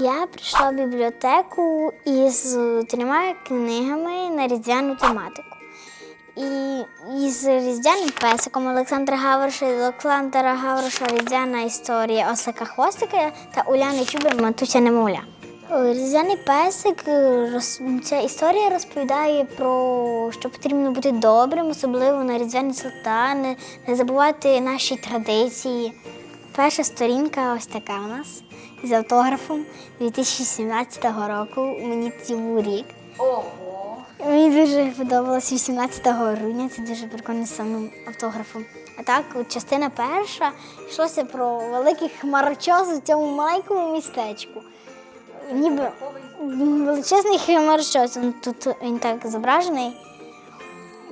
Я прийшла в бібліотеку із трьома книгами на різдвяну тематику. І із різдвяним песиком Олександра Гавроша, Олександра Гавроша різдвяна історія Осика Хвостика та Уляни Чуби Матуся Немовля. Різдвяний песик ця історія розповідає про що потрібно бути добрим, особливо на різдвяні свята, не забувати наші традиції. Перша сторінка ось така у нас з автографом 2017 року. Мені тоді був рік. Ого. Мені дуже подобалось 18 грудня, це дуже прикольно з самим автографом. А так, от частина перша йшлося про великий хмарочос у цьому маленькому містечку. Ніби величезний хмарочос. Тут він так зображений,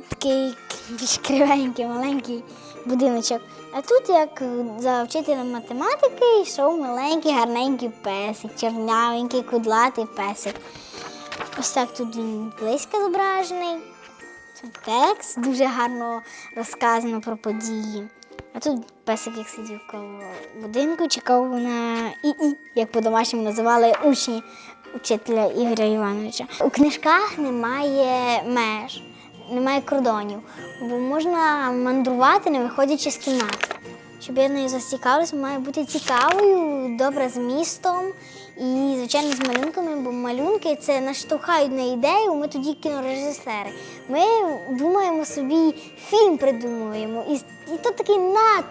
такий більш кривенький, маленький будиночок. А тут, як за вчителем математики, йшов маленький, гарненький песик, чорнявенький, кудлатий песик. Ось так тут він близько зображений. Тут текст дуже гарно розказано про події. А тут песик, як сидів коло будинку, чекав на ІІ, як по-домашньому називали учні учителя Ігоря Івановича. У книжках немає меж, немає кордонів, бо можна мандрувати, не виходячи з кімнати. Щоб я нею зацікавилась, має бути цікавою, добре змістом і, звичайно, з малюнками, бо малюнки це наштовхають на ідею, ми тоді кінорежисери. Ми думаємо собі, фільм придумуємо. І, і то такий на,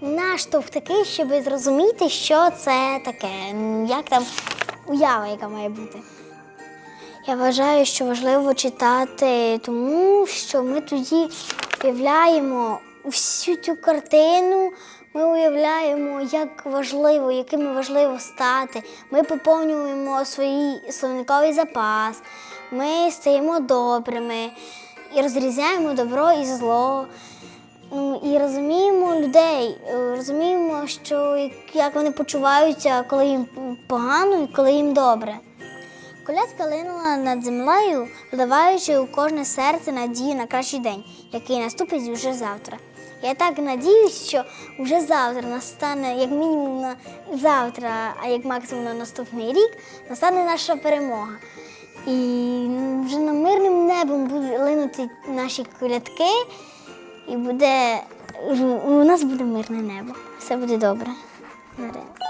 наштовх такий, щоб зрозуміти, що це таке, як там уява, яка має бути. Я вважаю, що важливо читати, тому що ми тоді уявляємо всю цю картину. Ми уявляємо, як важливо, якими важливо стати. Ми поповнюємо свій словниковий запас, ми стаємо добрими і розрізняємо добро і зло. Ну і розуміємо людей, е, розуміємо, що як- як вони почуваються, коли їм погано і коли їм добре. Колядка линула над землею, вливаючи у кожне серце надію на кращий день, який наступить уже завтра. Я так надіюсь, що вже завтра настане, як мінімум на завтра, а як максимум на наступний рік, настане наша перемога. І вже на мирним небом будуть линути наші колядки, і буде у нас буде мирне небо. Все буде добре.